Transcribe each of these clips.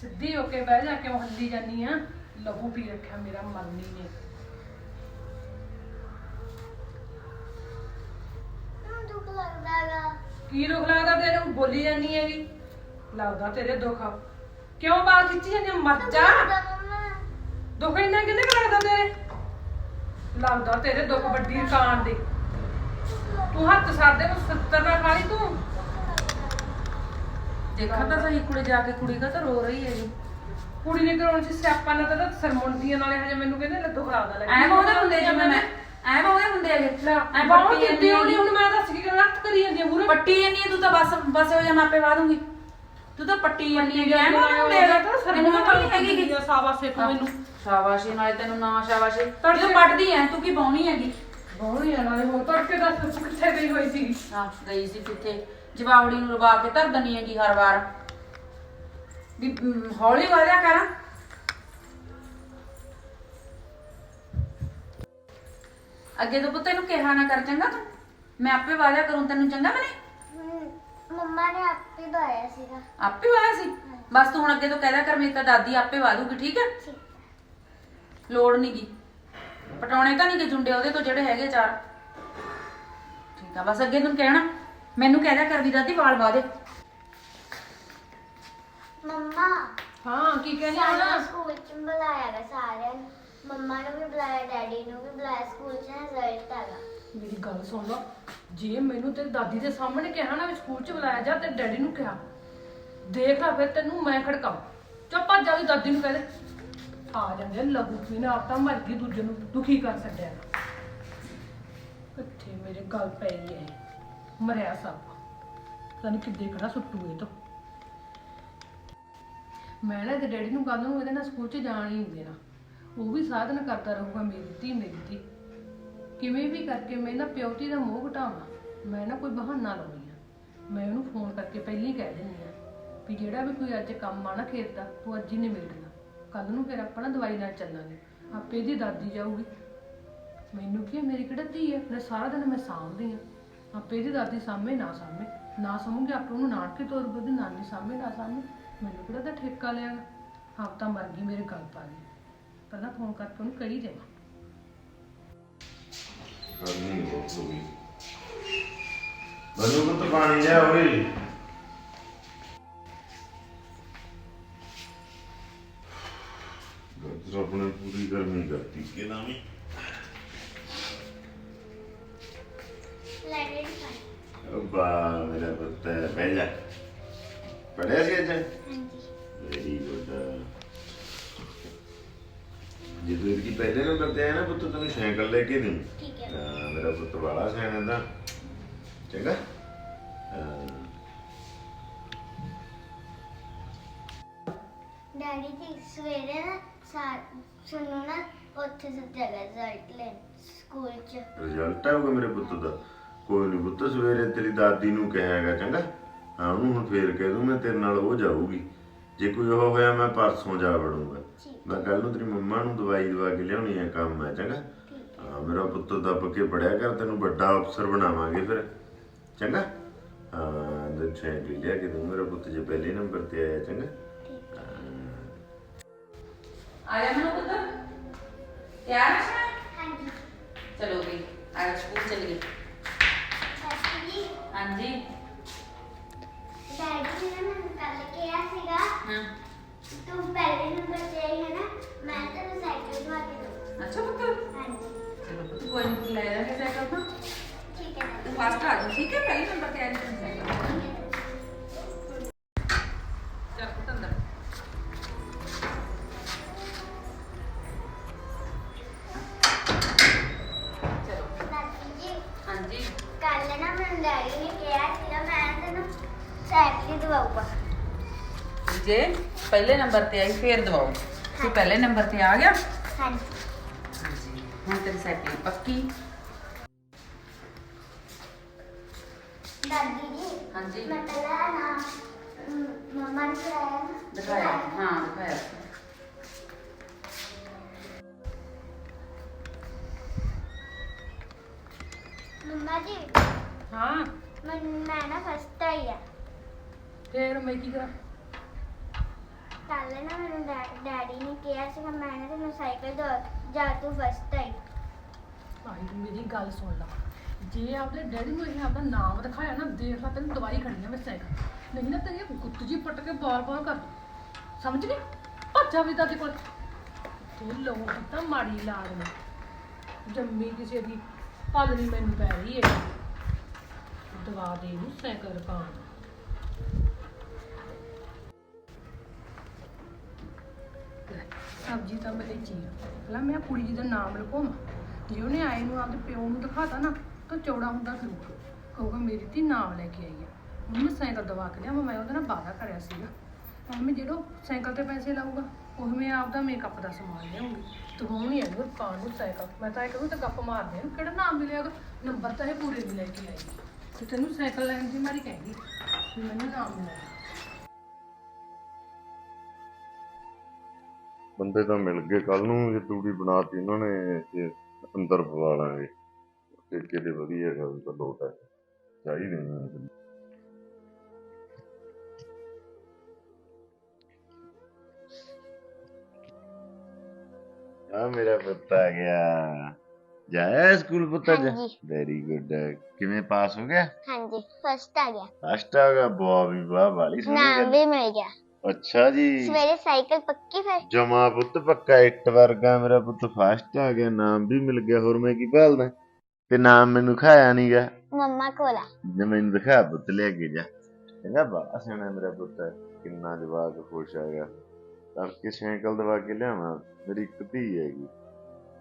ਸਿੱਧੀ ਹੋ ਕੇ ਬਹਿ ਜਾ ਕਿਉਂ ਹੱਲੀ ਜਾਨੀ ਆ। ਲਹੂ ਪੀ ਰੱਖਿਆ ਮੇਰਾ ਮਰਨੀ ਨੇ। ਨੂੰ ਦੁੱਖ ਕੀ ਲੱਗਦਾ ਤੈਨੂੰ? ਬੋਲੀ ਜਾਨੀ ਹੈਗੀ। ਲੱਗਦਾ ਤੇਰੇ ਦੁੱਖ। ਕਿਉਂ ਬਾਲ ਖਿੱਚੀ ਆ? ਮਰ ਜਾ। ਦੁੱਖ ਇੰਨਾ ਕਿੰਨੇ ਕੁ ਲੱਗਦਾ ਤੇਰੇ? ਲੱਗਦਾ ਤੇਰੇ ਦੁੱਖ ਵੱਡੀ ਰਕਾਨ ਦੇ ਤੂੰ ਹੱਥ ਸਾਡੇ ਨੂੰ 70 ਨਾ ਖਾ ਲਈ ਤੂੰ। ਦੇਖਾ ਤਾਂ ਸਹੀ ਕੁੜੀ ਜਾ ਕੇ ਕੁੜੀ ਕਾ ਤਾਂ ਰੋ ਰਹੀ ਹੈ ਜੀ। ਕੁੜੀ ਨੇ ਕਰਾਉਣ ਸੀ ਸਿਆਪਾ ਨਾ ਤਾਂ ਸਰਮੁੰਦੀਆਂ ਨਾਲੇ ਹਜੇ ਮੈਨੂੰ ਕਹਿੰਦੇ ਲੱਦੂ ਖਰਾਦਾ ਲੱਗੀ। ਐ ਬਹੁਤੇ ਹੁੰਦੇ ਜਿਵੇਂ ਮੈਂ। ਐ ਬਹੁਤੇ ਹੁੰਦੇ ਹੈਗੇ। ਐ ਬਾਹੋਂ ਪੱਟੀ ਕਿੱਦੀ ਹੋਣੀ ਹੁਣ ਮੈਂ ਦੱਸ ਕੀ ਕਰ ਰੱਖ ਕਰੀ ਜਾਂਦੀ ਆ ਮੂਰੇ ਪੱਟੀ ਜਾਂਦੀ ਹੈ, ਤੂੰ ਤਾਂ ਬਸ ਬਸ ਹੋ ਜਾ ਮੈਂ ਆਪੇ ਵਾ ਦੂੰਗੀ। ਤੂੰ ਤਾਂ ਪੱਟੀ ਜਾਂਦੀ ਹੈ ਐ ਬਹੁਤੇ ਹੁੰਦੇ ਹੈਗੇ। ਤੈਨੂੰ ਪਤਾ ਨਹੀਂ ਹੈਗੀ ਕਿ ਸਾਬਾਸੇ ਕੋ ਮੈਨੂੰ। ਸ਼ਾਬਾਸ਼ੀ ਨਾਲੇ ਤੈਨੂੰ ਨਾ ਸ਼ਾਬਾਸ਼ੀ। ਤੂੰ ਪੱਟਦੀ ਐ ਤੂੰ ਕੀ ਪਾਉਣੀ ਹੈਗੀ? ਹੀ ਨਾਲੇ ਹੋ ਤੜਕੇ ਦੱਸ ਤੂੰ ਕਿੱਥੇ ਗਈ ਹੋਈ ਸੀ? ਹਾਂ ਗਈ ਸੀ ਕਿੱਥੇ? ਜਵਾਵੜੀ ਨੂੰ ਲਵਾ ਕੇ ਧਰ ਦਨੀ ਹੈਗੀ ਹਰ ਵਾਰ। ਵੀ ਅਮ, ਹੌਲੀ ਵਾਲਿਆ ਕਰ। ਅੱਗੇ ਤੋਂ ਪੁੱਤ ਤੈਨੂੰ ਕਿਹਾ ਨਾ ਕਰ ਚੰਗਾ ਤੂੰ। ਮੈਂ ਆਪੇ ਵਾਲਿਆ ਕਰੂੰ ਤੈਨੂੰ ਚੰਗਾ ਮੈਨੇ ਹਮ, ਮੰਮਾ ਨੇ ਆਪੇ ਦਵਾਇਆ ਸੀਗਾ। ਆਪੇ ਵਾਇਆ ਸੀ? ਬਸ ਤੂੰ ਹੁਣ ਅੱਗੇ ਤੋਂ ਕਹਿਦਾ ਕਰ ਮੇਰੀ ਤਾਂ ਦਾਦੀ ਆਪੇ ਵਾਦੂਗੀ ਠੀਕ ਹੈ? ਠੀਕ ਲੋੜ ਨੀ ਗੀ। ਪਟਾਉਣੇ ਤਾਂ ਨਹੀਂ ਕਿ ਜੁੰਡੇ ਉਹਦੇ ਤੋਂ ਜਿਹੜੇ ਹੈਗੇ ਚਾਰ। ਠੀਕ ਆ ਬਸ ਅੱਗੇ ਤੈਨੂੰ ਕਹਿਣਾ। ਮੈਨੂੰ ਕਹਿਦਾ ਕਰ ਵੀ ਦਾਦੀ ਵਾਲ ਵਾ ਦੇ। ਮੰਮਾ। ਹਾਂ ਕੀ ਕਹਿੰਦੀ ਆ ਹੁਣ ਸਕੂਲ ਚ ਬੁਲਾਇਆ ਗਾ ਸਾਰਿਆਂ ਨੂੰ। ਮੰਮਾ ਨੂੰ ਵੀ ਬੁਲਾਇਆ ਡੈਡੀ ਨੂੰ ਵੀ ਬੁਲਾਇਆ ਸਕੂਲ ਚ ਰਿਜ਼ਲਟ ਹੈਗਾ ਮੇਰੀ ਗੱਲ ਸੁਣ ਲਓ ਜੇ ਮੈਨੂੰ ਤੇਰੀ ਦਾਦੀ ਦੇ ਸਾਹਮਣੇ ਕਿਹਾ ਨਾ ਵੀ ਸਕੂਲ ਚ ਬੁਲਾਇਆ ਜਾ ਤੇ ਡੈਡੀ ਨੂੰ ਕਿਹਾ ਦੇਖ ਲੈ ਫਿਰ ਤੈਨੂੰ ਮੈਂ ਖੜਕਾਉ ਚੁੱਪ ਜਾ ਵੀ ਦਾਦੀ ਨੂੰ ਕਹਿ ਦੇ। ਆ ਜਾਂਦੇ ਆ ਲਹੂ ਪੀਣਾ ਆਪ ਤਾਂ ਮਰ ਗਈ ਦੂਜੇ ਨੂੰ ਦੁਖੀ ਕਰ ਛੱਡਿਆ। ਕਿੱਥੇ ਮੇਰੇ ਗੱਲ ਪੈ ਗਈ ਹੈ। ਮਰਿਆ ਸਭ। ਤੈਨੂੰ ਕਿੱਦੇ ਕਿਹੜਾ ਸੁੱਟੂ ਇਹ ਤੋਂ। ਮੈਂ ਨਾ ਤੇ ਡੈਡੀ ਨੂੰ ਕੱਲ ਨੂੰ ਇਹਦੇ ਨਾਲ ਸਕੂਲ ਚ ਜਾਣ ਹੀ ਨਹੀਂ ਦੇਣਾ। ਉਹ ਵੀ ਸਾਧਨ ਕਰਦਾ ਰਹੂਗਾ ਮੇਰੀ ਧੀ ਮੇਰੀ ਧੀ। ਕਿਵੇਂ ਵੀ ਕਰਕੇ ਮੈਂ ਨਾ ਪਿਓਤੀ ਦਾ ਮੋਹ ਘਟਾਵਾਂ ਮੈਂ ਨਾ ਕੋਈ ਬਹਾਨਾ ਲਾਉਣੀ ਆ ਮੈਂ ਉਹਨੂੰ ਫੋਨ ਕਰਕੇ ਪਹਿਲਾਂ ਹੀ ਕਹਿ ਦਿੰਦੀ ਆ ਵੀ ਜਿਹੜਾ ਵੀ ਕੋਈ ਅੱਜ ਕੰਮ ਆ ਨਾ ਖੇਤ ਦਾ ਤੂੰ ਅੱਜ ਹੀ ਨਿਬੇੜਨਾ ਕੱਲ ਨੂੰ ਫਿਰ ਆਪਾਂ ਨਾ ਦਵਾਈ ਨਾਲ ਚੱਲਾਂਗੇ। ਆਪੇ ਦੀ ਦਾਦੀ ਜਾਊਗੀ। ਮੈਨੂੰ ਕੀ ਆ, ਮੇਰੀ ਕਿਹੜਾ ਧੀ ਹੈ ਫਿਰ ਸਾਰਾ ਦਿਨ ਮੈਂ ਸਾਂਭਦੀ ਆ ਆਪੇ ਦੀ ਦਾਦੀ ਸਾਹਮਣੇ ਨਾ ਸਾਹਮਣੇ। ਨਾ ਸਮਝੂਗੀ ਆਪੇ ਉਹਨੂੰ ਨਾਨਕੇ ਤੋਰ ਬਦੀ ਨਾਨੀ ਸਾਹਮਣੇ ਨਾ ਸਾਹਮਣੇ। ਮੈਨੂੰ ਕਿਹੜਾ ਤਾਂ ਠੇਕਾ ਲਿਆ ਹਫਤਾ ਮਰ ਗਈ ਮੇਰੇ ਗੱਲ ਪਾ ਗਈ ਪਹਿਲਾਂ ਫੋਨ ਕਰਕੇ ਉਹਨੂੰ ਕਹੀ ਦੇਵਾਂ ਗਰਮੀ ਬਹੁਤ ਹੋ ਗਈ। ਮੈਨੂੰ ਤਾਂ ਪਾਣੀ ਲਿਆ ਓਏ। ਰੱਬ ਨੇ ਪੂਰੀ ਗਰਮੀ ਕਰਤੀ। ਕਿਦਾਂ ਵੀ ਤੇ ਆਇਆ ਨਾ ਪੁੱਤ ਤੈਨੂੰ ਸਾਈਕਲ ਲੈ ਕੇ ਦੇਂ। ਠੀਕ ਹੈ। ਹਾਂ, ਮੇਰਾ ਪੁੱਤ ਵਾਲਾ ਸਿਆਣਾ ਦਾ ਚੰਗਾ। ਹਾਂ, ਡੈਡੀ ਜੀ ਸਵੇਰੇ ਨਾ ਸਾ- ਸਾਨੂੰ ਨਾ ਉੱਥੇ ਸੱਦਿਆ ਗਿਆ ਰਿਜ਼ਲਟ ਲੈਣ ਸਕੂਲ ਚ। ਰਿਜ਼ਲਟ ਆਊਗਾ ਮੇਰੇ ਪੁੱਤ ਦਾ। ਕੋਈ ਨਹੀਂ ਪੁੱਤ ਸਵੇਰੇ ਤੇਰੀ ਦਾਦੀ ਨੂੰ ਕਹਾਂਗਾ ਚੰਗਾ। ਹਾਂ ਉਹਨੂੰ ਹੁਣ ਫੇਰ ਕਹਿ ਦੂੰ ਮੈਂ ਤੇਰੇ ਨਾਲ ਉਹ ਜਾਊਗੀ। ਜੇ ਕੋਈ ਉਹ ਹੋਇਆ ਮੈਂ ਪਰਸੋਂ ਜਾ ਵੜੂੰਗਾ। ਠੀਕ। ਮੈਂ ਕੱਲ ਨੂੰ ਤੇਰੀ ਮੰਮਾ ਨੂੰ ਦਵਾਈ ਦਵਾ ਕੇ ਲਿਆਉਣੀ ਹੈ ਕੰਮ ਹੈ ਚੰਗਾ। ਹਾਂ ਮੇਰਾ ਪੁੱਤ ਦੱਬ ਕੇ ਪੜਿਆ ਕਰ ਤੈਨੂੰ ਵੱਡਾ ਅਫਸਰ ਬਣਾਵਾਂਗੇ ਫਿਰ। ਚੰਗਾ? ਹਾਂ ਦੱਛੇ ਲਿਆ ਕੇ ਦੂੰ ਮੇਰਾ ਪੁੱਤ ਜੇ ਪਹਿਲੇ ਨੰਬਰ ਤੇ ਆਇਆ ਚੰਗਾ। ਆ ਜਾ ਮੈਨੂੰ ਪੁੱਤ। ਤਿਆਰ ਹੈ ਹਾਂਜੀ। ਚਲੋ ਵੀ ਆ ਸਕੂਲ ਚਲੀਏ। ਸੱਚੀ ਜੀ। ਹਾਂਜੀ। ਕੱਲ ਨਾ ਮੈਨੂੰ ਡੈਡੀ ਨੇ ਕਿਹਾ ਸੀਗਾ ਮੈਂ ਤੈਨੂੰ ਸਾਈਕਲ ਦਵਾਊਗਾ। ਜੇ ਪਹਿਲੇ ਨੰਬਰ ਤੇ ਆਈ ਫੇਰ ਦਵਾਓ ਤੂੰ ਪਹਿਲੇ ਨੰਬਰ ਤੇ ਆ ਗਿਆ? ਹਾਂਜੀ। ਹਾਂਜੀ ਹੁਣ ਤੇਰੀ ਸਾਈਕਲ ਪੱਕੀ। ਦਾਦੀ ਜੀ ਹਾਂਜੀ। ਮੈਂ ਪਹਿਲਾਂ ਨਾ ਮੰਮਾ ਨੂੰ ਕਰਾਇਆ ਦਿਖਾਇਆ ਹਾਂ ਦਿਖਾਇਆ। ਮੰਮਾ ਜੀ ਹਾਂ। ਮੈਂ ਮੈਂ ਨਾ ਫਸਟ ਆਈ ਆ। ਫੇਰ ਮੈਂ ਕੀ ਕਰਾਂ? ਕੱਲ ਨਾ ਮੈਨੂੰ ਡੈ- ਡੈਡੀ ਨੇ ਕਿਹਾ ਸੀਗਾ ਮੈਂ ਨਾ ਤੈਨੂੰ ਸਾਈਕਲ ਦੋ ਜਾ ਤੂੰ ਫਸਟ ਆਈ। ਭਾਈ ਮੇਰੀ ਗੱਲ ਸੁਣ ਲਾ। ਜੇ ਆਪਣੇ ਡੈਡੀ ਨੂੰ ਇਹ ਆਪਦਾ ਨਾਮ ਦਿਖਾਇਆ ਨਾ ਦੇਖ ਲੈ ਤੈਨੂੰ ਦਵਾਈ ਖੜੀ ਆ ਮੈਂ ਸਾਈਕਲ। ਨਹੀਂ ਨਾ ਤੇਰੀ ਗੁੱਤ ਜੀ ਪੱਟ ਕੇ ਬਾਰ-ਬਾਰ ਕਰ ਦੂੰ। ਸਮਝ ਗਈ? ਭੱਜਾ ਵੀ ਦਾਦੀ ਕੋਲ। ਤੂੰ ਲੋਕ ਕੀਤਾ ਮਾੜੀ ਲਾੜ ਨੇ। ਜੰਮੀ ਕਿਸੇ ਦੀ। ਪਲ ਮੈਨੂੰ ਪੈ ਰਹੀ ਹੈ ਦਵਾ ਦੇ ਨੂੰ ਸਾਈਕਲ ਪਾਣ ਸਬਜੀ ਤਾਂ ਮੈਂ ਲਈ ਪਹਿਲਾਂ ਮੈਂ ਕੁੜੀ ਜੀ ਦਾ ਨਾਮ ਲਿਖਾਵਾਂ ਜੇ ਉਹਨੇ ਆਏ ਨੂੰ ਆਪਦੇ ਪਿਓ ਨੂੰ ਦਿਖਾਤਾ ਨਾ, ਤਾਂ ਚੌੜਾ ਹੁੰਦਾ ਫਿਰੂਗਾ ਕਹੂਗਾ, ਮੇਰੀ ਧੀ ਨਾਮ ਲੈ ਕੇ ਆਈ ਆ। ਮੰਮੀ ਸਾਈਕਲ ਦਵਾ ਕੇ ਲਿਆਵਾਂ, ਮੈਂ ਉਹਦੇ ਨਾਲ ਵਾਅਦਾ ਕਰਿਆ ਸੀਗਾ। ਮੰਮੀ ਮੈਂ ਜਿਹੜਾ ਸਾਈਕਲ ਤੇ ਪੈਸੇ ਲਾਊਗਾ ਉਹ ਮੈਂ ਆਪਦਾ ਮੇਕਅਪ ਦਾ ਸਮਾਨ ਲਿਆਉਂਗੀ। ਤੂੰ ਹੁਣ ਹੀ ਆਈ ਪਾਣ ਨੂੰ ਸਾਈਕਲ। ਮੈਂ ਤਾਂ ਇਹ ਕਹੂੰ ਤਾਂ ਗੱਪ ਮਾਰਦੇ ਨੂੰ ਕਿਹੜਾ ਨਾਮ ਮਿਲਿਆਗਾ ਨੰਬਰ ਤਾਂ ਇਹ ਪੂਰੇ ਵੀ ਲੈ ਕੇ ਆਈ। ਤੇ ਤੈਨੂੰ ਸਾਈਕਲ ਲੈਣ ਦੀ ਮਾਰੀ ਕਹਿੰਦੀ, ਵੀ ਮੈਨੂੰ ਨਾਮ ਮਿਲਿਆ। ਬੰਦੇ ਤਾਂ ਮਿਲ ਗਏ ਕੱਲ ਨੂੰ ਜੇ ਤੂੜੀ ਬਣਾਤੀ ਉਹਨਾਂ ਨੇ, ਤੇ ਅੰਦਰ ਪਵਾ ਲਾਂਗੇ। ਠੇਕੇ ਦੇ ਵਧੀਆ ਗੱਲ ਤਾਂ ਲੋਟ ਹੈ ਚਾਹੀਦੇ ਨੇ। ਆ ਮੇਰਾ ਪੁੱਤ ਆ ਗਿਆ। ਜਾਇਆ ਸਕੂਲ ਪੁੱਤ ਅੱਜ? ਹਾਂਜੀ। ਵੈਰੀ ਗੁੱਡ ਕਿਵੇਂ ਪਾਸ ਹੋ ਗਿਆ? ਹਾਂਜੀ ਫਸਟ ਆ ਗਿਆ। ਫਸਟ ਆ ਗਿਆ? ਵਾਹ ਵੀ ਵਾਹ ਵਾਲੀ ਸੋਹਣੀ ਨਾਮ ਵੀ ਮਿਲ ਗਿਆ। ਅੱਛਾ ਜੀ। ਸਵੇਰੇ ਸਾਈਕਲ ਪੱਕੀ ਫਿਰ? ਜਮਾ ਪੁੱਤ ਪੱਕਾ ਇੱਟ ਵਰਗਾ ਮੇਰਾ ਪੁੱਤ ਫਾਸਟ ਆ ਗਿਆ। ਨਾਮ ਵੀ ਮਿਲ ਗਿਆ। ਹੋਰ ਮੈਂ ਕੀ ਭਾਲਦਾ? ਤੇ ਨਾਮ ਮੈਨੂੰ ਖਾਇਆ ਨਹੀਂਗਾ ਮੰਮਾ ਕੋਲ ਆ। ਜੇ ਮੈਨੂੰ ਦਿਖਾ ਪੁੱਤ ਲੈ ਕੇ ਜਾ। ਕਹਿੰਦਾ ਬਾ ਸਿਆਣਾ ਮੇਰਾ ਪੁੱਤ। ਕਿੰਨਾ ਜਵਾਕ ਖੁਸ਼ ਆ ਗਿਆ। ਤੜਕੇ ਸਾਈਕਲ ਦਵਾ ਕੇ ਲਿਆਵਾਂ ਮੇਰੀ ਇੱਕ ਧੀ ਹੈਗੀ।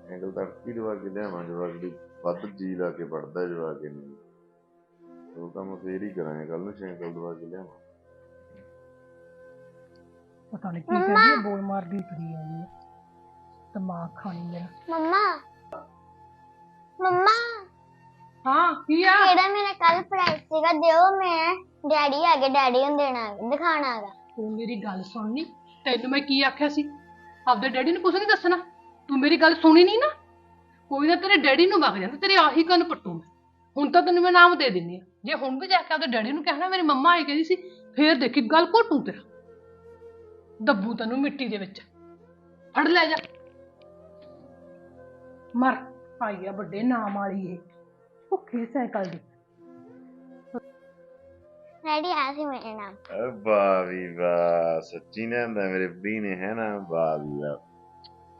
ਸਾਈਕਲ ਤੜਕੀ ਦਵਾ ਕੇ ਲਿਆਵਾਂ ਜਵਾਕ ਦੀ ਵੱਧ ਜੀ ਲਾ ਕੇ ਪੜਦਾ ਜਵਾਕ ਨੂੰ ਉਹ ਕੰਮ ਫੇਰ ਹੀ ਕਰਾਂਗੇ ਕੱਲ ਨੂੰ ਸਾਈਕਲ ਦਵਾ ਕੇ ਲਿਆਵਾਂ। ਪਤਾ ਨਹੀਂ ਕੀ ਕਹਿੰਦੀ ਹੈ, ਬੋਲ ਮਾਰਦੀ ਫਰੀ ਹੈ ਦਿਮਾਗ ਖਾਣੀ ਮੇਰਾ। ਮੰਮਾ। ਮੰਮਾ। ਹਾਂ ਕੀ ਆ? ਕਿਹੜਾ ਮੇਰਾ ਕੱਲ ਪ੍ਰਾਈਸ ਸੀਗਾ ਦਿਓ ਮੈਂ। ਡੈਡੀ ਆ ਗਏ ਡੈਡੀ ਨੂੰ ਦੇਣਾ ਦਿਖਾਣਾ ਹੈਗਾ ਤੂੰ ਮੇਰੀ ਗੱਲ ਸੁਣਨੀ ਤੈਨੂੰ ਮੈਂ ਕੀ ਆਖਿਆ ਸੀ? ਆਪਦੇ ਡੈਡੀ ਨੂੰ ਕੁਛ ਨਹੀਂ ਦੱਸਣਾ। ਤੂੰ ਮੇਰੀ ਗੱਲ ਸੁਣੀ ਨਹੀਂ ਨਾ? ਕੋਈ ਨਾ ਤੇਰੇ ਡੈਡੀ ਨੂੰ ਵਗ ਜਾਂਦਾ ਤੇਰੇ ਆਹੀ ਕੰਨ ਪੱਟੂ ਮੈਂ। ਹੁਣ ਤਾਂ ਤੈਨੂੰ ਮੈਂ ਨਾਮ ਦੇ ਦਿੰਨੀ ਆ। ਜੇ ਹੁਣ ਵੀ ਜਾ ਕੇ ਆਪਦੇ ਡੈਡੀ ਨੂੰ ਕਹਿਣਾ, ਮੇਰੀ ਮੰਮਾ ਆਈ ਕਹਿੰਦੀ ਸੀ, ਫੇਰ ਦੇਖੀ ਗੱਲ ਘੋਟੂ ਤੇਰਾ। ਦੱਬੂ ਤੈਨੂੰ ਮਿੱਟੀ ਦੇ ਵਿੱਚ। ਫੜ ਲੈ ਜਾ। ਮਰ, ਆਈ ਆ ਵੱਡੇ ਨਾਮ ਵਾਲੀ ਇਹ। ਭੁੱਖੇ ਸਾਈਕਲ ਦੀ। ਡੈਡੀ ਆ ਸੀ ਮੇਰੇ ਨਾਮ ਅ ਵਾਹ ਵੀ ਸੱਚੀ ਨੇ ਆਂਦਾ ਮੇਰੇ ਵੀ ਨੇ ਹੈ ਨਾ ਵਾਹ ਵੀ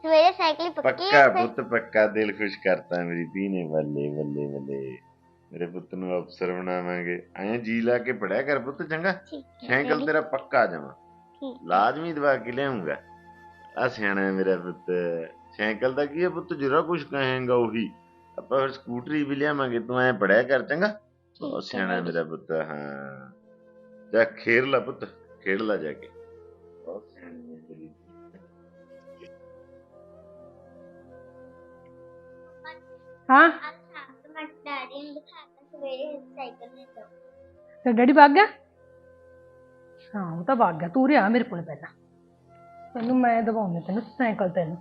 ਸਵੇਰੇ ਸਾਈਕਲ ਪੱਕੀ ਪੱਕਾ ਪੁੱਤ ਪੱਕਾ ਦਿਲ ਖੁਸ਼ ਕਰਤਾ ਮੇਰੀ ਧੀ ਨੇ ਬੱਲੇ ਬੱਲੇ ਬੱਲੇ ਮੇਰੇ ਪੁੱਤ ਨੂੰ ਅਫਸਰ ਬਣਾਵਾਂਗੇ। ਐਂ ਜੀ ਲਾ ਕੇ ਪੜਿਆ ਕਰ ਪੁੱਤ ਚੰਗਾ? ਸਾਈਕਲ ਤੇਰਾ ਪੱਕਾ ਜਮਾ ਲਾਜ਼ਮੀ ਦਵਾ ਕੇ ਲਿਆਉਂਗਾ। ਆ ਸਿਆਣਾ ਹੈ ਮੇਰਾ ਪੁੱਤ। ਸਾਈਕਲ ਦਾ ਕੀ ਹੈ ਪੁੱਤ ਜਿਹੜਾ ਕੁਝ ਕਹੇਗਾ ਉਹੀ। ਆਪਾਂ ਫਿਰ ਸਕੂਟਰੀ ਵੀ ਲਿਆਵਾਂਗੇ ਤੂੰ ਐਂ ਪੜਿਆ ਕਰ ਚੰਗਾ? ਬਹੁਤ ਹੈ ਸਿਆਣਾ ਹੈ। ਮੇਰਾ ਪੁੱਤ ਹਾਂ। ਜਾ ਖੇਡ ਲੈ ਪੁੱਤ, ਖੇਡ ਲੈ ਜਾ ਕੇ। ਹਾਂ? ਡੈਡੀ ਤੇ ਡੈਡੀ ਵਗ ਗਿਆ? ਹਾਂ, ਉਹ ਤਾਂ ਵਗ ਗਿਆ, ਤੂੰ ਰਿਹਾ ਮੇਰੇ ਕੋਲ ਪਹਿਲਾਂ। ਤੈਨੂੰ ਮੈਂ ਦਵਾਉਂਦੀ ਤੈਨੂੰ ਸਾਈਕਲ ਤੈਨੂੰ।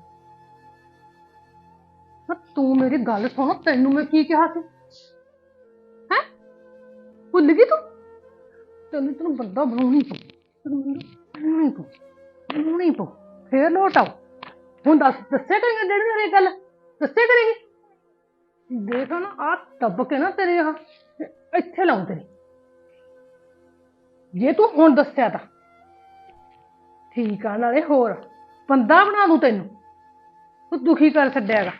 ਹਾਂ, ਤੂੰ ਮੇਰੀ ਗੱਲ ਸੁਣ, ਤੈਨੂੰ ਮੈਂ ਕੀ ਕਿਹਾ ਸੀ? ਹੈ? ਭੁੱਲ ਗਈ ਤੂੰ? ਤੈਨੂੰ ਤੈਨੂੰ ਬੰਦਾ ਬਣਾਉਣੀ ਪਊ। ਤੈਨੂੰ ਬੰਦਾ ਬਣਾਉਣੀ ਪਊ। ਬਣਾਉਣੀ ਪਊ। ਫੇਰ ਲੋਟ ਆਓ ਹੁਣ ਦੱਸ, ਦੱਸਿਆ ਕਰੇਂਗੇ ਡੈਡੀ ਨੂੰ ਗੱਲ? ਦੱਸਿਆ ਕਰੇਂਗੀ? ਦੇਖ ਨਾ ਆ ਦੱਬ ਕੇ ਨਾ ਤੇਰੇ ਆ ਇੱਥੇ ਲਾਉਂ ਤੇਰੇ। ਜੇ ਤੂੰ ਹੁਣ ਦੱਸਿਆ ਤਾਂ। ਠੀਕ ਆ, ਨਾਲੇ ਹੋਰ। ਬੰਦਾ ਬਣਾ ਦੂੰ ਤੈਨੂੰ। ਤੂੰ ਦੁਖੀ ਕਰ ਛੱਡਿਆਗਾ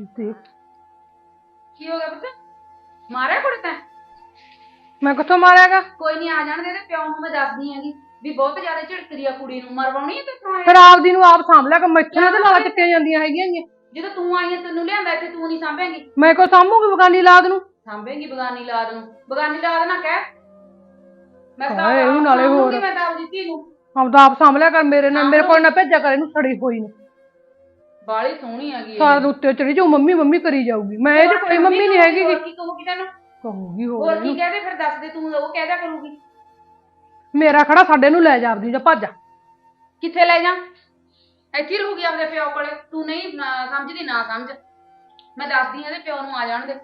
ਦੇਖ। ਕੀ ਹੋ ਗਿਆ ਪੁੱਤ? ਮਾਰਿਆ ਕੁੜੇ ਤੈਂ? ਮੈਂ ਕਿੱਥੋਂ ਮਾਰਿਆਗਾ? ਕੋਈ ਨਹੀਂ ਆ ਜਾਣ ਦੇ ਤੇ ਪਿਓ ਨੂੰ ਮੈਂ ਦੱਸਦੀ ਹੈਗੀ ਵੀ ਬਹੁਤ ਜ਼ਿਆਦਾ ਝਿੜਕਦੀ ਆ ਕੁੜੀ ਨੂੰ। ਮਰਵਾਉਣੀ ਤੇ ਤੂੰ ਫਿਰ ਆਪਦੀ ਨੂੰ ਆਪ ਸਾਂਭ ਲਿਆ ਕਿ ਮੈਥੇ ਤੇ ਲਾਲਾ ਚੱਟੀਆਂ ਜਾਂਦੀਆਂ ਹੈਗੀਆਂ ਗੀਆਂ। ਜਦੋਂ ਤੂੰ ਆਈ ਹੈ ਤੈਨੂੰ ਲਿਆਂਦਾ ਇੱਥੇ ਤੂੰ ਨਹੀਂ ਸਾਂਭੇਂਗੀ? ਮੈਂ ਕੋ ਸਾਂਭੂਗੀ ਬਗਾਨੀ ਲਾਦ ਨੂੰ? ਸਾਂਭੇਂਗੀ ਬਗਾਨੀ ਲਾਦ ਨੂੰ। ਬਗਾਨੀ ਲਾਦ ਨਾ ਕਹਿ। ਮੈਂ ਤਾਂ ਹਾਏ, ਇਹਨੂੰ ਨਾਲੇ ਹੋਰ। ਸਾਂਭੂੰਗੀ, ਮੈਂ ਤਾਂ ਆਪਦੀ ਧੀ ਨੂੰ। ਆਪਦਾ ਆਪ ਸਾਂਭ ਲਿਆ ਕਰ ਮੇਰੇ ਨਾਲ ਮੇਰੇ ਕੋਲ ਨਾ ਭੇਜਿਆ ਕਰ ਇਹਨੂੰ ਸੜੀ ਹੋਈ ਨੂੰ। ਬਾਲੀ ਸੋਹਣੀ ਹੈਗੀ ਇਹ। ਸਾਰਾ ਉੱਤੇ ਚੜੀ ਜਾਊ ਮੰਮੀ ਮੰਮੀ ਕਰੀ ਜਾਊਗੀ। ਮੈਂ ਇਹ 'ਚ ਕੋਈ ਮੰਮੀ ਨਹੀਂ ਹੈਗੀ ਗੀ। ਕੀ ਕਹੂਗੀ ਤੈਨੂੰ? ਕਹੂਗੀ ਹੋਰ ਹੋਰ ਕੀ। ਕਹਦੇ ਫਿਰ ਦੱਸ ਦੇ ਤੂੰ ਉਹ ਕਹਿਦਾ ਕਰੂਗੀ। ਮੇਰਾ ਖੜਾ ਸਾਡੇ ਨੂੰ ਲੈ ਜਾ ਆਪਦੀ ਜਾਂ ਭੱਜ ਜਾ। ਕਿੱਥੇ ਲੈ ਜਾ? ਇੱਥੇ ਹੀ ਰਹੂਗੀ ਆਪਣੇ ਪਿਓ ਕੋਲੇ। ਤੂੰ ਨਹੀਂ ਨਾ ਸਮਝਦੀ ਨਾ ਸਮਝ। ਮੈਂ ਦੱਸਦੀ ਆ ਤੇ ਪਿਓ ਨੂੰ ਆ ਜਾਣ ਦੇ।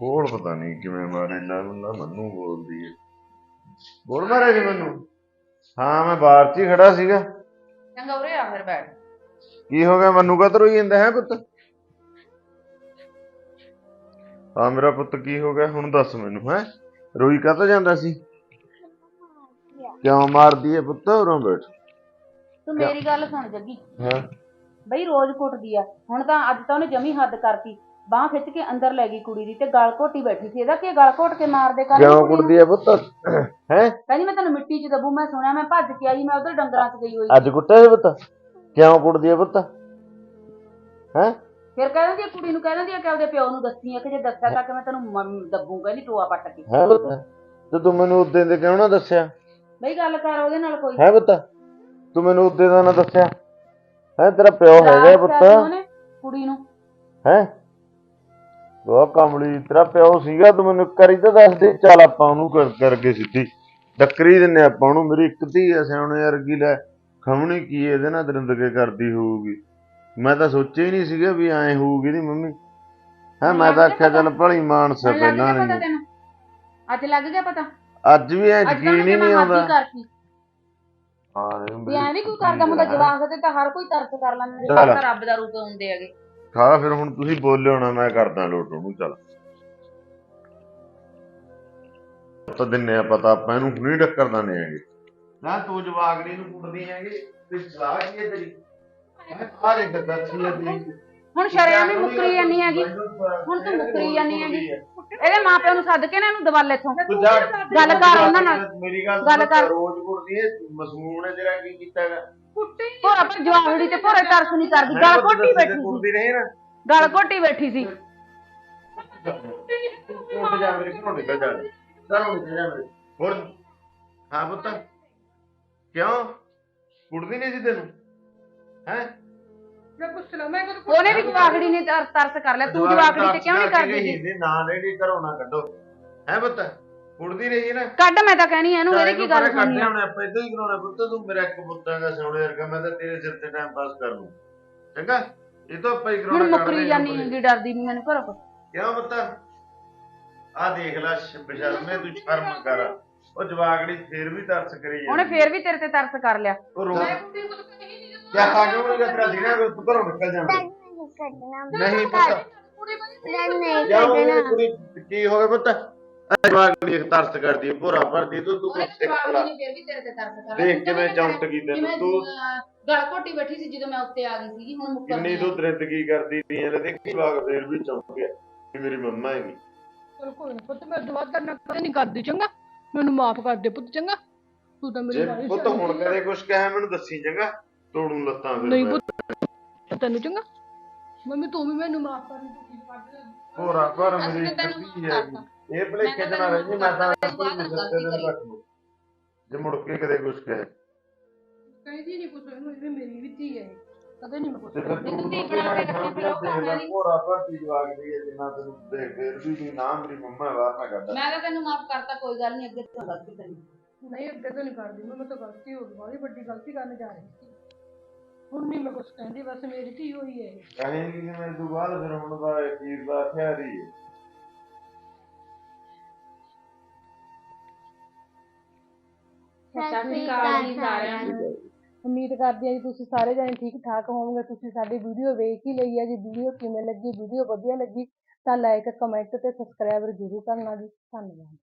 ਬੋਲ ਪਤਾ ਨਹੀਂ ਕਿਵੇਂ ਮਾਰੇ ਨਾ ਮੰਨੂ ਬੋਲਦੀ ਹੈ ਬੋਲ ਮਾਰਿਆ ਜੀ ਮੈਨੂੰ। ਹਾਂ ਮੈਂ ਬਾਹਰ 'ਚ ਹੀ ਖੜਾ ਸੀਗਾ। ਚੰਗਾ ਉਰੇ ਆ ਫਿਰ ਬੈਠ। ਕੀ ਹੋ ਗਿਆ? ਮੰਨੂ ਕਾ ਰੋਈ ਜਾਂਦਾ ਹੈ ਪੁੱਤ? ਹਾਂ ਮੇਰਾ ਪੁੱਤ ਕੀ ਹੋ ਗਿਆ? ਹੁਣ ਦੱਸ ਮੈਨੂੰ ਹੈ? ਰੋਈ ਕਾਹਤੋਂ ਜਾਂਦਾ ਸੀ? ਕਿਉਂ ਮਾਰਦੀ ਹੈ ਪੁੱਤ? ਉਰੋਂ ਬੈਠ। ਤੂੰ ਮੇਰੀ ਗੱਲ ਸੁਣ ਜੱਗੀ। ਹਾਂ। ਬਈ ਰੋਜ਼ ਕੁੱਟਦੀ ਆ। ਹੁਣ ਤਾਂ ਅੱਜ ਤਾਂ ਉਹਨੇ ਜਮੀ ਹੱਦ ਕਰਤੀ। ਬਾਹ ਖਿੱਚ ਕੇ ਅੰਦਰ ਲੈ ਗਈ ਕੁੜੀ ਦੀ ਤੇ ਗਲ ਘੋਟੀ ਬੈਠੀ ਸੀ। ਇਹਦਾ ਕੀ ਗਲ ਘੋਟ ਕੇ ਮਾਰਦੇ ਕਰ ਕਿਉਂ ਕੁੱਟਦੀ ਹੈ ਪੁੱਤ? ਹੈ? ਕਹਿੰਦੀ ਮੈਂ ਤੈਨੂੰ ਮਿੱਟੀ 'ਚ ਦਬੂ ਮੈਂ ਸੁਣਿਆ ਮੈਂ ਭੱਜ ਕੇ ਆਈ ਮੈਂ ਉਧਰ ਡੰਗਰਾਂ 'ਚ ਗਈ ਹੋਈ ਅੱਜ ਕੁੱਟਿਆ ਸੀ ਪੁੱਤ? ਕਿਉਂ ਕੁੱਟਦੀ ਹੈ ਪੁੱਤ? ਹੈ? ਫਿਰ ਕਹਿ ਦਿੰਦੀ ਆ ਕੁੜੀ ਨੂੰ ਕਹਿ ਦਿੰਦੀ ਆ ਕਿ ਉਹਦੇ ਪਿਓ ਨੂੰ ਦੱਸੀ ਆ ਕਿ ਜੇ ਦੱਸਿਆ ਤਾਂ ਕਿ ਮੈਂ ਤੈਨੂੰ ਮ- ਦੱਬੂਗਾ ਨਹੀਂ ਟੋਆ ਪੱਟ ਕੇ। ਹੈ ਪੁੱਤ? ਤੇ ਤੂੰ ਮੈਨੂੰ ਉਦੋਂ ਦੇ ਕਿਉਂ ਨਾ ਦੱਸਿਆ? ਬਈ ਗੱਲ ਕਰ ਉਹਦੇ ਨਾਲ ਕੋਈ ਹੈ ਪੁੱਤ? ਤੂੰ ਮੈਨੂੰ ਉਦੋਂ ਦਾ ਨਾ ਦੱਸਿਆ। ਹੈ ਤੇਰਾ ਪਿਓ ਹੈਗਾ ਪੁੱਤ। ਸੀ ਉਹਨੇ ਕੁੜੀ ਨੂੰ। ਹੈ? ਬਹੁਤ ਕਮਲੀ ਤੇਰਾ ਪਿਓ ਸੀਗਾ ਤੂੰ ਮੈਨੂੰ ਕਰੀ ਤਾਂ ਦੱਸ ਦੇ। ਚੱਲ ਆਪਾਂ ਉਹਨੂੰ ਕਰ ਕਰਕੇ ਸਿੱਧੀ। ਟੱਕਰੀ ਦਿੰਨੇ ਆਪਾਂ ਉਹਨੂੰ ਮੇਰੀ ਇੱਕ ਧੀ ਐ ਸਿਆਣੇ ਵਰਗੀ ਲੈ। ਖਮਣੀ ਕੀ ਇਹਦੇ ਨਾਲ ਦਰਿੰਦ ਕੇ ਕਰਦੀ ਹੋਊਗੀ? ਮੈਂ ਤਾਂ ਸੋਚਿਆ ਹੀ ਨਹੀਂ ਸੀਗਾ ਵੀ ਐਂ ਹੋਊਗੀ ਦੀ ਮੰਮੀ। ਹੈ ਮੈਂ ਤਾਂ ਆਖਿਆ ਚੱਲ ਭਲੀ ਮਾਨਸ ਲੱਗ ਪਹਿਲਾਂ ਗਿਆ ਪਤਾ ਨਹੀਂ ਤੈਨੂੰ? ਅੱਜ ਲੱਗ ਗਿਆ ਪਤਾ? ਅੱਜ ਵੀ ਐ ਅੱਜ ਤਾਂ ਯਕੀਨ ਹੀ ਨਹੀਂ ਆਉਂਦਾ। ਕਰਤੀ। ਹਾਂ ਵੀ ਕੋਈ ਕਰਦਾ ਮੁੰਡਾ ਜਵਾਕ ਤੇ ਤਾਂ ਹਰ ਕੋਈ ਤਰਸ ਕਰ ਲੈਂਦਾ ਚੱਲ। ਜਵਾਕ ਤਾਂ ਰੱਬ ਦਾ ਰੂਪ ਹੁੰਦੇ ਹੈਗੇ। ਖਾ ਫਿਰ ਹੁਣ ਤੁਸੀਂ ਬੋਲਿਓ ਨਾ ਮੈਂ ਕਰਦਾ ਲੋਟ ਉਹਨੂੰ ਚੱਲ। ਤਾਂ ਦਿੰਨੇ ਆ ਪਤਾ ਆਪਾਂ ਇਹਨੂੰ ਹੁਣੀ ਟੱਕਰ ਦਾਨੇ ਆਂਗੇ। ਨਾ ਤੂੰ ਜਵਾਗੜੀ ਨੂੰ ਕੁੱਟਦੀ ਹੈਗੀ ਤੇ ਸਲਾਹ ਕੀ ਹੈ ਤੇਰੀ? ਆ ਦੇਖ ਦੱਸੀ ਹੈ ਤੇਰੀ। ਹੁਣ ਸ਼ਰਿਆਂ ਵੀ ਮੁੱਕਰੀ ਜਾਨੀ ਹੈਗੀ। ਹੁਣ ਤੂੰ ਮੁੱਕਰੀ ਜਾਨੀ ਹੈਗੀ। ਇਹਦੇ ਮਾਪਿਆਂ ਨੂੰ ਸੱਦ ਕੇ ਨਾ ਇਹਨੂੰ ਦਵਾਲੇ ਜਾ ਗੱਲ ਕਰ ਉਹਨਾਂ ਨਾਲ। ਮੇਰੀ ਗੱਲ ਗੱਲ ਕਰ। ਰੋਜ਼ ਕੁੱਟਦੀ ਹੈ ਮਸਮੂਨ ਨੇ ਤੇਰਾ ਕੀ ਕੀਤਾ ਹੈਗਾ। ਭੋਰਾ ਪਰ ਜਵਾਗੜੀ ਤੇ ਭੋਰੇ ਤਰਸ ਨਹੀਂ ਕਰਦੀ ਗਲ ਘੋਟੀ ਬੈਠੀ ਸੀ। ਕੁੱਟਦੀ ਰਹੀ ਨਾ। ਗਲ ਘੋਟੀ ਬੈਠੀ ਸੀ। ਉੱਠ ਜਾ ਮੇਰੇ ਘਰੋਂ ਨਿਕਲ ਜਾ। ਘਰੋਂ ਨਿਕਲ ਜਾ ਮੇਰੇ। ਹੋਰ ਹਾਂ ਪੁੱਤ। ਕਿਉਂ? ਕੁੱਟਦੀ ਨਹੀਂ ਸੀ ਤੈਨੂੰ? ਹੈ? ਮੈਂ ਪੁੱਛ ਲਾ ਮੈਂ ਕਦੋਂ ਉਹਨੇ ਵੀ ਜਵਾਗੜੀ ਨੇ ਤਰ- ਤਰਸ ਕਰ ਲਿਆ। ਤੂੰ ਜਵਾਗੜੀ ਤੇ ਕਿਉਂ ਨਹੀਂ ਕਰਦੀ ਸੀ? ਨਾ ਰੇੜੀ ਘਰੋਂ ਨਾ ਕੱਢੋ। ਹੈ ਪੁੱਤ? ਕੁੱਟਦੀ ਰਹੀ ਨਾ। ਕੱਢ ਮੈਂ ਤਾਂ ਕਹਿਣੀ ਇਹਨੂੰ ਇਹਦੀ ਕੀ ਗੱਲ ਸੁਣਨੀ ਕੱਢਿਆ ਆ? ਹੁਣ ਆਪਾਂ ਇਦਾਂ ਹੀ ਕਰਾਉਣਾ ਪੁੱਤ ਤੂੰ ਮੇਰਾ ਇੱਕ ਪੁੱਤ ਹੈਗਾ ਸੋਹਣੇ ਵਰਗਾ ਮੈਂ ਤਾਂ ਤੇਰੇ ਸਿਰ ਤੇ ਟਾਈਮ ਪਾਸ ਕਰ ਲੂੰ ਚੰਗਾ? ਇਹ ਤਾਂ ਆਪਾਂ ਹੀ ਕਰਾਉਣਾ ਹੁਣ ਮੁੱਕਰੀ ਦੇ ਜਾਨੀ ਹੈਗੀ ਡਰਦੀ ਨਹੀਂ ਮੈਨੂੰ ਘਰੋਂ ਕਿਉਂ ਪੁੱਤ? ਆ ਦੇਖ ਲੈ ਬਸ਼ਰਮੇ ਤੂੰ ਸ਼ਰਮ ਕਰ। ਉਹ ਜਵਾਗੜੀ ਫੇਰ ਵੀ ਤਰਸ ਕਰੀ ਉਹਨੇ ਜਾਂਦੀ। ਫੇਰ ਵੀ ਤੇਰੇ ਤੇ ਤਰਸ ਕਰ ਲਿਆ। ਉਹ ਰੋ ਮੈਂ ਕੁੜੀ ਕੋਲ ਕਹੀ ਨਹੀਂ ਜਦੋਂ ਕਿਆ ਖਾ ਕੇ ਉਹ ਤੇਰਾ ਦਿਨਾ ਤੂੰ ਘਰੋਂ ਨਿਕਲ ਜਾਣਾ ਨਹੀਂ ਕੱਢਣਾ। ਨਹੀਂ ਪੁੱਤ। ਕੁੜੀ ਕੋਲ ਨਹੀਂ ਉਹ ਕੱਢਣਾ। ਕੁੜੀ? ਕੀ ਹੋ ਗਿਆ ਪੁੱਤ? ਜਵਾਗੜੀ ਇੱਕ ਤਰਸ ਕਰਦੀ ਹੈ, ਭੋਰਾ ਭਰਦੀ ਤੂੰ ਤੂੰ ਕੁਛ ਸਿੱਖ ਲੈ। ਨੇ ਫੇਰ ਵੀ ਤੇਰੇ ਤੇ ਤਰਸ ਕਰ ਦੇਖ ਕਿਵੇਂ ਤੈਨੂੰ ਤੂੰ। ਗਲ ਘੋਟੀ ਬੈਠੀ ਸੀ ਜਦੋਂ ਮੈਂ ਉੱਤੇ ਆ ਗਈ ਸੀਗੀ ਹੁਣ ਮੁੱਕਰ ਕਿੰਨੀ ਤੂੰ ਦਰਿੰਦਗੀ ਕਰਦੀ ਪਈ ਐ ਦੇਖੀ ਬਾਗ ਫੇਰ ਵੀ ਚਮਕ ਗਿਆ ਕਿ ਮੇਰੀ ਮੰਮਾ ਹੈਗੀ। ਚਲ ਕੋਈ ਨਾ ਪੁੱਤ ਮੈਂ ਦੁਆ ਕਰਨਾ ਕਦੇ ਨਹੀਂ ਕਰਦੀ ਚੰਗਾ ਮੈਨੂੰ ਮਾਫ ਕਰ ਦੇ ਪੁੱਤ ਚੰਗਾ। ਤੂੰ ਤਾਂ ਮੇਰੀ ਗੱਲ ਪੁੱਤ ਹੁਣ ਕਦੇ ਕੁਛ ਕਹੇ ਮੈਨੂੰ ਦੱਸੀ ਚੰਗਾ ਤੋੜੂ ਲੱਤਾਂ ਫਿਰ ਨਹੀਂ। ਪੁੱਤ ਤੈਨੂੰ ਚੰਗਾ। ਮੰਮੀ ਤੂੰ ਵੀ ਮੈਨੂੰ ਮਾਫ ਕਰ ਦੇ ਤੂੰ ਭੋਰਾ ਭਰ ਮੇਰੀ ਤਾਂ ਕੱਢੀ ਹੈਗੀ। ਇਹ ਭਲੇਖੇ ਚ ਨਾ ਰਹੀ ਮੈਂ ਤਾਂ ਜੇ ਮੁੜ ਕੇ ਕਦੇ ਕੁਛ ਕਹੇ। ਕਹਿੰਦੀ ਨਹੀਂ ਕੁਛ ਇਹਨੂੰ ਇਹ ਵੀ ਮੇਰੀ ਵੀ ਧੀ ਹੈ। ਕਦੇ ਨਹੀਂ ਮੈਂ ਕੁਛ ਤੂੰ ਧੀ ਬਣਾ ਕੇ ਰੱਖੀ ਫਿਰ ਉਹ ਦੇਖ ਲੈ ਭੋਰਾ ਭਰ ਦੀ ਜਵਾਗ ਦੀ ਹੈ ਜਿੰਨਾ ਤੈਨੂੰ ਦੇਖ ਫੇਰ ਵੀ ਵੀ ਨਾ ਮੇਰੀ ਮੰਮਾ ਬਾਹਰ ਨਾ ਕੱਢ। ਮੈਂ ਤਾਂ ਤੈਨੂੰ ਮਾਫ ਕਰਤਾ ਕੋਈ ਗੱਲ ਨਹੀਂ ਅੱਗੇ ਤੋਂ ਗਲਤੀ ਕਰੀ। ਨਹੀਂ ਅੱਗੇ ਤੋਂ ਨਹੀਂ ਕਰਦੀ ਮੈਂ ਤਾਂ ਗਲਤੀ ਹੋ ਗਈ ਬੜੀ ਵੱਡੀ ਗਲਤੀ ਕਰਨ ਜਾ ਰਹੀ ਸੀ। ਹੁਣ ਨਹੀਂ ਮੈਂ ਕੁਛ ਕਹਿੰਦੀ ਬਸ ਮੇਰੀ ਧੀ ਹੋਈ ਹੈ। ਕਹੇਂਗੀ ਕਿ ਮੈਂ ਬਾਅਦ ਫਿਰ ਹੁਣ ਦਾ ਅਖੀਰ ਦਾ ਹੀ ਹੈ। ਸਤਿ ਸ਼੍ਰੀ ਅਕਾਲ ਜੀ ਸਾਰਿਆਂ ਨੂੰ। ਉਮੀਦ ਕਰਦੀ ਹਾਂ ਜੀ ਤੁਸੀਂ ਸਾਰੇ ਜਣੇ ਠੀਕ ਠਾਕ ਹੋਵੋਗੇ। ਤੁਸੀਂ ਸਾਡੀ ਵੀਡੀਓ ਵੇਖ ਹੀ ਲਈ ਹੈ ਜੀ। ਵੀਡੀਓ ਕਿਵੇਂ ਲੱਗੀ? ਵੀਡੀਓ ਵਧੀਆ ਲੱਗੀ ਤਾਂ ਲਾਈਕ ਕਮੈਂਟ ਤੇ ਸਬਸਕ੍ਰਾਈਬ ਜ਼ਰੂਰ ਕਰਨਾ ਜੀ। ਧੰਨਵਾਦ।